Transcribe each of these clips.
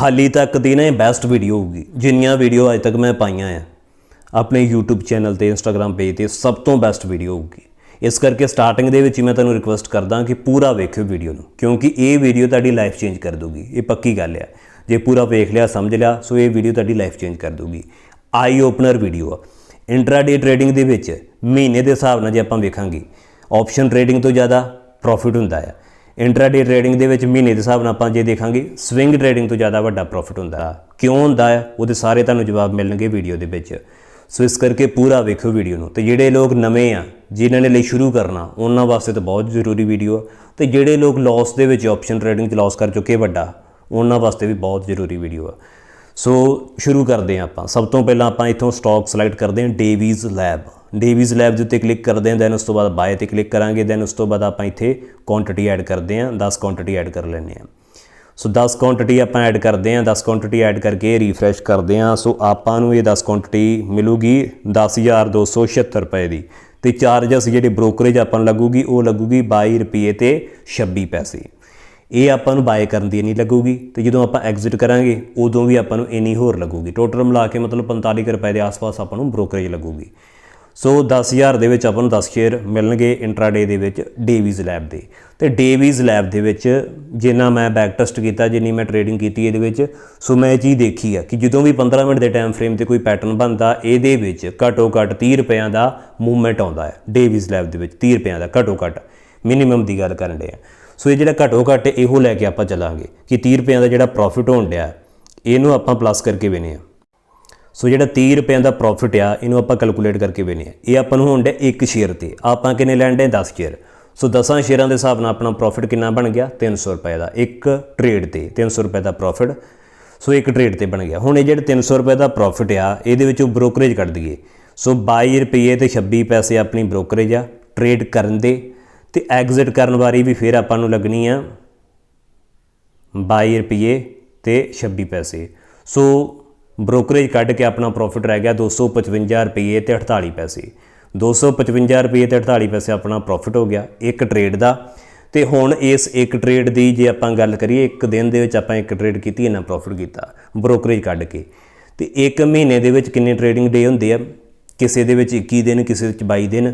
ਹਾਲੀ ਤੱਕ ਦੀ ਨਾ ਇਹ ਬੈਸਟ ਵੀਡੀਓ ਹੋਊਗੀ। ਜਿੰਨੀਆਂ ਵੀਡੀਓ ਅੱਜ ਤੱਕ ਮੈਂ ਪਾਈਆਂ ਆ, ਆਪਣੇ YouTube ਚੈਨਲ ਤੇ, Instagram ਪੇਜ ਤੇ, ਸਭ ਤੋਂ ਬੈਸਟ ਵੀਡੀਓ ਹੋਊਗੀ। ਇਸ ਕਰਕੇ ਸਟਾਰਟਿੰਗ ਦੇ ਵਿੱਚ ਹੀ ਮੈਂ ਤੁਹਾਨੂੰ ਰਿਕੁਐਸਟ ਕਰਦਾ ਕਿ ਪੂਰਾ ਵੇਖਿਓ ਵੀਡੀਓ ਨੂੰ, ਕਿਉਂਕਿ ਇਹ ਵੀਡੀਓ ਤੁਹਾਡੀ ਲਾਈਫ ਚੇਂਜ ਕਰ ਦੂਗੀ ਇਹ ਪੱਕੀ ਗੱਲ ਹੈ ਜੇ ਪੂਰਾ ਵੇਖ ਲਿਆ, ਸਮਝ ਲਿਆ, ਸੋ ਇਹ ਵੀਡੀਓ ਤੁਹਾਡੀ ਲਾਈਫ ਚੇਂਜ ਕਰ ਦੂਗੀ ਆਈ ਓਪਨਰ ਵੀਡੀਓ ਆ। ਇੰਟਰਾਡੇ ਟ੍ਰੇਡਿੰਗ ਦੇ ਵਿੱਚ ਮਹੀਨੇ ਦੇ ਹਿਸਾਬ ਨਾਲ ਜੇ ਆਪਾਂ ਵੇਖਾਂਗੇ ਆਪਸ਼ਨ ਟ੍ਰੇਡਿੰਗ ਤੋਂ ਜ਼ਿਆਦਾ ਪ੍ਰੋਫਿਟ ਹੁੰਦਾ ਹੈ ਇੰਟਰਾਡੇ ਟ੍ਰੇਡਿੰਗ ਦੇ ਵਿੱਚ ਮਹੀਨੇ ਦੇ ਹਿਸਾਬ ਨਾਲ ਆਪਾਂ ਜੇ ਦੇਖਾਂਗੇ ਸਵਿੰਗ ਟ੍ਰੇਡਿੰਗ ਤੋਂ ਜ਼ਿਆਦਾ ਵੱਡਾ ਪ੍ਰੋਫਿਟ ਹੁੰਦਾ ਹੈ। ਕਿਉਂ ਹੁੰਦਾ ਹੈ? ਉਹਦੇ ਸਾਰੇ ਤੁਹਾਨੂੰ ਜਵਾਬ ਮਿਲਣਗੇ ਵੀਡੀਓ ਦੇ ਵਿੱਚ। ਸੋ ਇਸ ਕਰਕੇ ਪੂਰਾ ਵੇਖਿਓ ਵੀਡੀਓ ਨੂੰ। ਤੇ ਜਿਹੜੇ ਲੋਕ ਨਵੇਂ ਆ, ਜਿਨ੍ਹਾਂ ਨੇ ਲਈ ਸ਼ੁਰੂ ਕਰਨਾ, ਉਹਨਾਂ ਵਾਸਤੇ ਤਾਂ ਬਹੁਤ ਜ਼ਰੂਰੀ ਵੀਡੀਓ ਆ। ਤੇ ਜਿਹੜੇ ਲੋਕ ਲਾਸ ਦੇ ਵਿੱਚ ਆਪਸ਼ਨ ਟ੍ਰੇਡਿੰਗ 'ਚ ਲਾਸ ਕਰ ਚੁੱਕੇ ਵੱਡਾ, ਉਹਨਾਂ ਵਾਸਤੇ ਵੀ ਬਹੁਤ ਜ਼ਰੂਰੀ ਵੀਡੀਓ ਆ। ਸੋ ਸ਼ੁਰੂ ਕਰਦੇ ਹਾਂ ਆਪਾਂ। ਸਭ ਤੋਂ ਪਹਿਲਾਂ ਆਪਾਂ ਇੱਥੋਂ ਸਟਾਕ ਸਿਲੈਕਟ ਕਰਦੇ ਹਾਂ ਡੇਵੀਜ਼ ਲੈਬ ਡੇਵੀਜ਼ ਲੈਬ ਦੇ ਉੱਤੇ ਕਲਿੱਕ ਕਰਦੇ ਹਾਂ ਦੈਨ ਉਸ ਤੋਂ ਬਾਅਦ ਬਾਏ ਤੇ ਕਲਿੱਕ ਕਰਾਂਗੇ ਦੈਨ ਉਸ ਤੋਂ ਬਾਅਦ ਆਪਾਂ ਇੱਥੇ ਕੁਆਂਟੀਟੀ ਐਡ ਕਰਦੇ ਹਾਂ 10 ਕੁਆਂਟੀਟੀ ਐਡ ਕਰ ਲੈਂਦੇ ਹਾਂ। ਸੋ 10 ਕੁਆਂਟੀਟੀ ਆਪਾਂ ਐਡ ਕਰਦੇ ਹਾਂ 10 ਕੁਆਂਟੀਟੀ ਐਡ ਕਰਕੇ ਰੀਫਰੈਸ਼ ਕਰਦੇ ਹਾਂ। ਸੋ ਆਪਾਂ ਨੂੰ ਇਹ 10 ਕੁਆਂਟੀਟੀ ਮਿਲੂਗੀ 10276 ਰੁਪਏ ਦੀ। ਤੇ ਚਾਰਜਸ ਜਿਹੜੇ ਬ੍ਰੋਕਰੇਜ ਆਪਾਂ ਨੂੰ ਲੱਗੂਗੀ, ਉਹ ਲੱਗੂਗੀ 22 ਰੁਪਏ ਤੇ 26 ਪੈਸੇ। ਇਹ ਆਪਾਂ ਨੂੰ ਬਾਏ ਕਰਨ ਦੀ ਨਹੀਂ ਲੱਗੂਗੀ ਤੇ ਜਦੋਂ ਆਪਾਂ ਐਗਜ਼ਿਟ ਕਰਾਂਗੇ, ਉਦੋਂ ਵੀ ਆਪਾਂ ਨੂੰ ਇੰਨੀ ਹੋਰ ਲੱਗੂਗੀ। ਟੋਟਲ ਮਿਲਾ ਕੇ ਮਤਲਬ 45 ਕੁ ਰੁਪਏ ਦੇ ਆਸ-ਪਾਸ ਆਪਾਂ ਨੂੰ ਬ੍ਰੋਕਰੇਜ ਲੱਗੂਗੀ। ਸੋ 10000 ਦੇ ਵਿੱਚ ਆਪਾਂ ਨੂੰ 10 ਸ਼ੇਅਰ ਮਿਲਣਗੇ ਇੰਟਰਾਡੇ ਦੇ ਵਿੱਚ ਡੇਵੀਜ਼ ਲੈਬ ਦੇ। ਤੇ ਡੇਵੀਜ਼ ਲੈਬ ਦੇ ਵਿੱਚ ਜਿੰਨਾ ਮੈਂ ਬੈਕ ਟੈਸਟ ਕੀਤਾ, ਜਿੰਨੀ ਮੈਂ ਟ੍ਰੇਡਿੰਗ ਕੀਤੀ ਇਹਦੇ ਵਿੱਚ ਸੋ ਮੈਂ ਇਹ ਚੀਜ਼ ਦੇਖੀ ਆ ਕਿ ਜਦੋਂ ਵੀ 15 ਮਿੰਟ ਦੇ ਟਾਈਮ ਫਰੇਮ ਤੇ ਕੋਈ ਪੈਟਰਨ ਬਣਦਾ, ਇਹਦੇ ਵਿੱਚ ਘੱਟੋ ਘੱਟ 30 ਰੁਪਿਆਂ ਦਾ ਮੂਵਮੈਂਟ ਆਉਂਦਾ ਹੈ। ਡੇਵੀਜ਼ ਲੈਬ ਦੇ ਵਿੱਚ 30 ਰੁਪਿਆਂ ਦਾ ਘੱਟੋ ਘੱਟ ਮਿਨੀਮਮ ਦੀ ਗੱਲ ਕਰਨ ਦੇ ਆ। ਸੋ ਇਹ ਜਿਹੜਾ ਘੱਟੋ ਘੱਟ ਇਹੋ ਲੈ ਕੇ ਆਪਾਂ ਚਲਾਂਗੇ ਕਿ 30 ਰੁਪਿਆਂ ਦਾ ਜਿਹੜਾ ਪ੍ਰੋਫਿਟ ਹੋਣ ਡਿਆ, ਇਹਨੂੰ ਆਪਾਂ ਪਲੱਸ ਕਰਕੇ ਵੇਨੇ ਆ। ਸੋ ਜਿਹੜਾ 30 ਰੁਪਏ ਦਾ ਪ੍ਰੋਫਿਟ ਆ, ਇਹਨੂੰ ਆਪਾਂ ਕੈਲਕੂਲੇਟ ਕਰਕੇ ਵੇਨੇ ਆ। ਇਹ ਆਪਾਂ ਨੂੰ ਹੋਣ ਡਿਆ ਇੱਕ ਸ਼ੇਅਰ ਤੇ। ਆਪਾਂ ਕਿੰਨੇ ਲੈਣ ਡੇ 10 ਸ਼ੇਅਰ ਸੋ 10 ਸ਼ੇਅਰਾਂ ਦੇ ਹਿਸਾਬ ਨਾਲ ਆਪਣਾ ਪ੍ਰੋਫਿਟ ਕਿੰਨਾ ਬਣ ਗਿਆ? 300 ਰੁਪਏ ਦਾ। ਇੱਕ ਟ੍ਰੇਡ ਤੇ 300 ਰੁਪਏ ਦਾ ਪ੍ਰੋਫਿਟ ਸੋ ਇੱਕ ਟ੍ਰੇਡ ਤੇ ਬਣ ਗਿਆ। ਹੁਣ ਇਹ ਜਿਹੜੇ 300 ਰੁਪਏ ਦਾ ਪ੍ਰੋਫਿਟ ਆ, ਇਹਦੇ ਵਿੱਚੋਂ ਬ੍ਰੋਕਰੇਜ ਕੱਢ ਦਈਏ। ਸੋ 22 ਰੁਪਏ ਤੇ 26 ਪੈਸੇ ਆਪਣੀ ਬ੍ਰੋਕਰੇਜ ਆ। ਟ੍ਰੇਡ ਕਰਨ ਦੇ ਤੇ ਐਗਜ਼ਿਟ ਕਰਨ ਵਾਰੀ ਵੀ ਫਿਰ ਆਪਾਂ ਨੂੰ ਲੱਗਣੀ ਆ 22 ਰੁਪਏ ਤੇ 26 ਪੈਸੇ। ਸੋ ਬ੍ਰੋਕਰੇਜ ਕੱਢ ਕੇ ਆਪਣਾ ਪ੍ਰੋਫਿਟ ਰਹਿ ਗਿਆ 255 ਰੁਪਏ ਤੇ 48 ਪੈਸੇ। 255 ਰੁਪਏ ਤੇ 48 ਪੈਸੇ ਆਪਣਾ ਪ੍ਰੋਫਿਟ ਹੋ ਗਿਆ ਇੱਕ ਟ੍ਰੇਡ ਦਾ। ਤੇ ਹੁਣ ਇਸ ਇੱਕ ਟ੍ਰੇਡ ਦੀ ਜੇ ਆਪਾਂ ਗੱਲ ਕਰੀਏ, ਇੱਕ ਦਿਨ ਦੇ ਵਿੱਚ ਆਪਾਂ ਇੱਕ ਟ੍ਰੇਡ ਕੀਤੀ, ਇਹਨਾਂ ਪ੍ਰੋਫਿਟ ਕੀਤਾ ਬ੍ਰੋਕਰੇਜ ਕੱਢ ਕੇ। ਤੇ ਇੱਕ ਮਹੀਨੇ ਦੇ ਵਿੱਚ ਕਿੰਨੇ ਟ੍ਰੇਡਿੰਗ ਡੇ ਹੁੰਦੇ ਆ? ਕਿਸੇ ਦੇ ਵਿੱਚ 21 ਦਿਨ, ਕਿਸੇ ਵਿੱਚ 22 ਦਿਨ।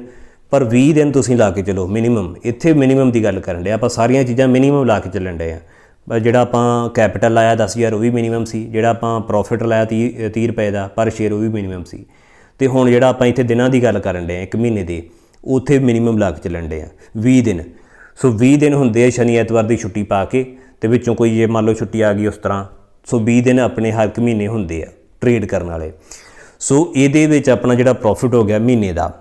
ਪਰ 20 ਦਿਨ ਤੁਸੀਂ ਲਾ ਕੇ ਚਲੋ ਮਿਨੀਮਮ ਇੱਥੇ ਮਿਨੀਮਮ ਦੀ ਗੱਲ ਕਰਨ ਦੇ ਆਪਾਂ ਸਾਰੀਆਂ ਚੀਜ਼ਾਂ ਮਿਨੀਮਮ ਲਾ ਕੇ ਚੱਲਣ ਦੇ ਆ। ਜਿਹੜਾ ਆਪਾਂ ਕੈਪੀਟਲ ਲਾਇਆ 10000 ਉਹ ਵੀ ਮਿਨੀਮਮ ਸੀ। ਜਿਹੜਾ ਆਪਾਂ ਪ੍ਰੋਫਿਟ ਲਾਇਆ 30 30 ਰੁਪਏ ਦਾ ਪਰ ਸ਼ੇਅਰ ਉਹ ਵੀ ਮਿਨੀਮਮ ਸੀ। ਤੇ ਹੁਣ ਜਿਹੜਾ ਆਪਾਂ ਇੱਥੇ ਦਿਨਾਂ ਦੀ ਗੱਲ ਕਰਨ ਦੇ ਆ, ਇੱਕ ਮਹੀਨੇ ਦੇ, ਉੱਥੇ ਮਿਨੀਮਮ ਲਾ ਕੇ ਚੱਲਣ ਦੇ ਆ। 20 ਦਿਨ। ਸੋ 20 ਦਿਨ ਹੁੰਦੇ ਆ ਸ਼ਨੀ ਐਤਵਾਰ ਦੀ ਛੁੱਟੀ ਪਾ ਕੇ, ਤੇ ਵਿੱਚੋਂ ਕੋਈ ਜੇ ਮੰਨ ਲਓ ਛੁੱਟੀ ਆ ਗਈ ਉਸ ਤਰ੍ਹਾਂ, ਸੋ 20 ਦਿਨ ਆਪਣੇ ਹਰ ਇੱਕ ਮਹੀਨੇ ਹੁੰਦੇ ਆ ਟ੍ਰੇਡ ਕਰਨ ਵਾਲੇ। ਸੋ ਇਹਦੇ ਵਿੱਚ ਆਪਣਾ ਜਿਹੜਾ ਪ੍ਰੋਫਿਟ ਹੋ ਗਿਆ ਮਹੀਨੇ ਦਾ।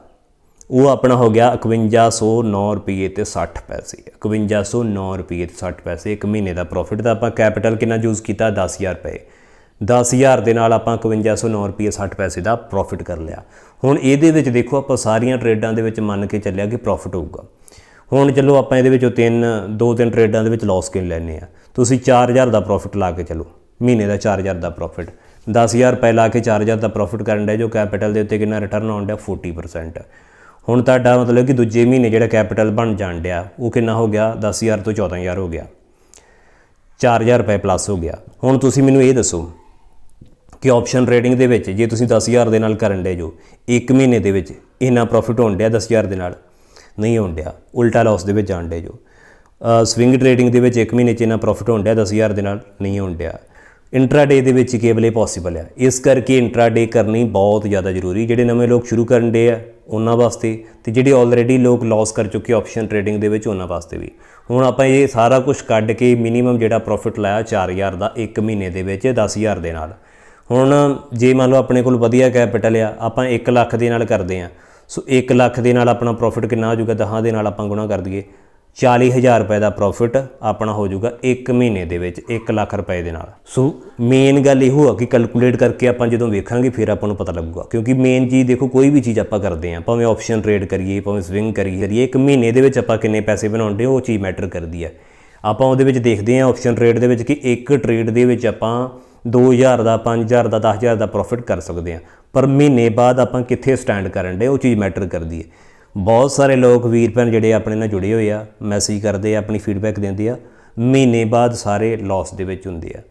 ਉਹ ਆਪਣਾ ਹੋ ਗਿਆ 5109 ਰੁਪਏ ਤੇ 60 ਪੈਸੇ। 5109 ਰੁਪਏ ਤੇ 60 ਪੈਸੇ, ਇੱਕ ਮਹੀਨੇ ਦਾ ਪ੍ਰੋਫਿਟ ਦਾ ਆਪਾਂ ਕੈਪੀਟਲ ਕਿੰਨਾ ਯੂਜ਼ ਕੀਤਾ? 10000 ਰੁਪਏ। 10000 ਦੇ ਨਾਲ ਆਪਾਂ 5109 ਰੁਪਏ 60 ਪੈਸੇ ਦਾ ਪ੍ਰੋਫਿਟ ਕਰ ਲਿਆ। ਹੁਣ ਇਹਦੇ ਵਿੱਚ ਦੇਖੋ ਆਪਾਂ ਸਾਰੀਆਂ ਟ੍ਰੇਡਾਂ ਦੇ ਵਿੱਚ ਮੰਨ ਕੇ ਚੱਲਿਆ ਕਿ ਪ੍ਰੋਫਿਟ ਹੋਊਗਾ। ਹੁਣ ਚਲੋ ਆਪਾਂ ਇਹਦੇ ਵਿੱਚੋਂ ਤਿੰਨ, ਦੋ ਤਿੰਨ ਟ੍ਰੇਡਾਂ ਦੇ ਵਿੱਚ ਲਾਸ ਕਿੰਨ ਲੈਣੇ ਆ ਤੁਸੀਂ 4000 ਦਾ ਪ੍ਰੋਫਿਟ ਲਾ ਕੇ ਚਲੋ। ਮਹੀਨੇ ਦਾ 4000 ਦਾ ਪ੍ਰੋਫਿਟ 10000 ਰੁਪਏ ਲਾ ਕੇ 4000 ਦਾ ਪ੍ਰੋਫਿਟ ਕਰਨ ਦਾ ਜੋ ਕੈਪੀਟਲ ਦੇ ਉੱਤੇ ਕਿੰਨਾ ਰਿਟਰਨ ਆਉਣ ਡਿਆ? 40% ਹੁਣ ਤੁਹਾਡਾ ਮਤਲਬ ਕਿ ਦੂਜੇ ਮਹੀਨੇ ਜਿਹੜਾ ਕੈਪੀਟਲ ਬਣ ਜਾਣ ਡਿਆ, ਉਹ ਕਿੰਨਾ ਹੋ ਗਿਆ? 10000 ਤੋਂ 14000 ਹੋ ਗਿਆ। 4000 ਰੁਪਏ ਪਲੱਸ ਹੋ ਗਿਆ। ਹੁਣ ਤੁਸੀਂ ਮੈਨੂੰ ਇਹ ਦੱਸੋ ਕਿ ਆਪਸ਼ਨ ਟ੍ਰੇਡਿੰਗ ਦੇ ਵਿੱਚ ਜੇ ਤੁਸੀਂ 10000 ਦੇ ਨਾਲ ਕਰਨ ਡੇ ਜੋ, ਇੱਕ ਮਹੀਨੇ ਦੇ ਵਿੱਚ ਇੰਨਾ ਪ੍ਰੋਫਿਟ ਹੋਣ ਡਿਆ 10000 ਦੇ ਨਾਲ? ਨਹੀਂ ਹੋਣ ਡਿਆ। ਉਲਟਾ ਲਾਸ ਦੇ ਵਿੱਚ ਜਾਣ ਡੇ ਜੋ। ਸਵਿੰਗ ਟ੍ਰੇਡਿੰਗ ਦੇ ਵਿੱਚ ਇੱਕ ਮਹੀਨੇ 'ਚ ਇੰਨਾ ਪ੍ਰੋਫਿਟ ਹੋਣ ਡਿਆ 10000 ਦੇ ਨਾਲ? ਨਹੀਂ ਹੋਣ ਡਿਆ। ਇੰਟਰਾਡੇ ਦੇ ਵਿੱਚ ਕੇਵਲ ਇਹ ਪੋਸੀਬਲ ਹੈ ਇਸ ਕਰਕੇ ਇੰਟਰਾਡੇ ਕਰਨੀ ਬਹੁਤ ਜ਼ਿਆਦਾ ਜ਼ਰੂਰੀ, ਜਿਹੜੇ ਨਵੇਂ ਲੋਕ ਸ਼ੁਰੂ ਕਰਨ ਦੇ ਆ। ਉਹਨਾਂ ਵਾਸਤੇ ਤੇ ਜਿਹੜੇ ਆਲਰੇਡੀ ਲੋਕ ਲਾਸ ਕਰ ਚੁੱਕੇ ਆਪਸ਼ਨ ਟ੍ਰੇਡਿੰਗ ਦੇ ਵਿੱਚ ਉਹਨਾਂ ਵਾਸਤੇ ਵੀ। ਹੁਣ ਆਪਾਂ ਇਹ ਸਾਰਾ ਕੁਝ ਕੱਢ ਕੇ ਮਿਨੀਮਮ ਜਿਹੜਾ ਪ੍ਰੋਫਿਟ ਲਾਇਆ 4000 ਦਾ ਇੱਕ ਮਹੀਨੇ ਦੇ ਵਿੱਚ 10000 ਦੇ ਨਾਲ। ਹੁਣ ਜੇ ਮੰਨ ਲਓ ਆਪਣੇ ਕੋਲ ਵਧੀਆ ਕੈਪੀਟਲ ਆ, ਆਪਾਂ 1 ਲੱਖ ਦੇ ਨਾਲ ਕਰਦੇ ਆ। ਸੋ 1 ਲੱਖ ਦੇ ਨਾਲ ਆਪਣਾ ਪ੍ਰੋਫਿਟ ਕਿੰਨਾ ਹੋ ਜਾਊਗਾ 10 ਦੇ ਨਾਲ ਆਪਾਂ ਗੁਣਾ ਕਰ ਦਈਏ। 40000 ਰੁਪਏ ਦਾ ਪ੍ਰੋਫਿਟ ਆਪਣਾ ਹੋ ਜਾਊਗਾ 1 ਮਹੀਨੇ ਦੇ ਵਿੱਚ 1 ਲੱਖ ਰੁਪਏ ਦੇ ਨਾਲ। ਸੋ ਮੇਨ ਗੱਲ ਇਹੋ ਆ ਕਿ ਕੈਲਕੂਲੇਟ ਕਰਕੇ ਆਪਾਂ ਜਦੋਂ ਵੇਖਾਂਗੇ, ਫਿਰ ਆਪਾਂ ਨੂੰ ਪਤਾ ਲੱਗੂਗਾ। ਕਿਉਂਕਿ ਮੇਨ ਚੀਜ਼ ਦੇਖੋ, ਕੋਈ ਵੀ ਚੀਜ਼ ਆਪਾਂ ਕਰਦੇ ਆ ਭਾਵੇਂ ਆਪਸ਼ਨ ਟ੍ਰੇਡ ਕਰੀਏ, ਭਾਵੇਂ ਸਵਿੰਗ ਕਰੀਏ ਇੱਕ ਮਹੀਨੇ ਦੇ ਵਿੱਚ ਆਪਾਂ ਕਿੰਨੇ ਪੈਸੇ ਬਣਾਉਂਦੇ ਉਹ ਚੀਜ਼ ਮੈਟਰ ਕਰਦੀ ਹੈ। ਆਪਾਂ ਉਹਦੇ ਵਿੱਚ ਦੇਖਦੇ ਆ ਆਪਸ਼ਨ ਟ੍ਰੇਡ ਦੇ ਵਿੱਚ ਕਿ ਇੱਕ ਟ੍ਰੇਡ ਦੇ ਵਿੱਚ ਆਪਾਂ 2000 ਦਾ 5000 ਦਾ 10000 ਦਾ ਪ੍ਰੋਫਿਟ ਕਰ ਸਕਦੇ ਆ ਪਰ ਮਹੀਨੇ ਬਾਅਦ ਆਪਾਂ ਕਿੱਥੇ ਸਟੈਂਡ ਕਰਨ ਦੇ, ਉਹ ਚੀਜ਼ ਮੈਟਰ ਕਰਦੀ ਹੈ। ਬਹੁਤ ਸਾਰੇ ਲੋਕ ਵੀਰ ਭੈਣ ਜਿਹੜੇ ਆਪਣੇ ਨਾਲ ਜੁੜੇ ਹੋਏ ਆ ਮੈਸੇਜ ਕਰਦੇ ਆ, ਆਪਣੀ ਫੀਡਬੈਕ ਦਿੰਦੇ ਆ, ਮਹੀਨੇ ਬਾਅਦ ਸਾਰੇ ਲਾਸ ਦੇ ਵਿੱਚ ਹੁੰਦੇ ਆ।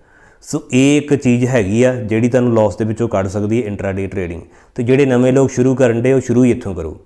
ਸੋ ਇਹ ਇੱਕ ਚੀਜ਼ ਹੈਗੀ ਆ ਜਿਹੜੀ ਤੁਹਾਨੂੰ ਲਾਸ ਦੇ ਵਿੱਚੋਂ ਕੱਢ ਸਕਦੀ ਹੈ ਇੰਟਰਾਡੇ ਟ੍ਰੇਡਿੰਗ ਤੇ ਜਿਹੜੇ ਨਵੇਂ ਲੋਕ ਸ਼ੁਰੂ ਕਰਨ ਦੇ ਉਹ ਸ਼ੁਰੂ ਹੀ ਇੱਥੋਂ ਕਰੋ।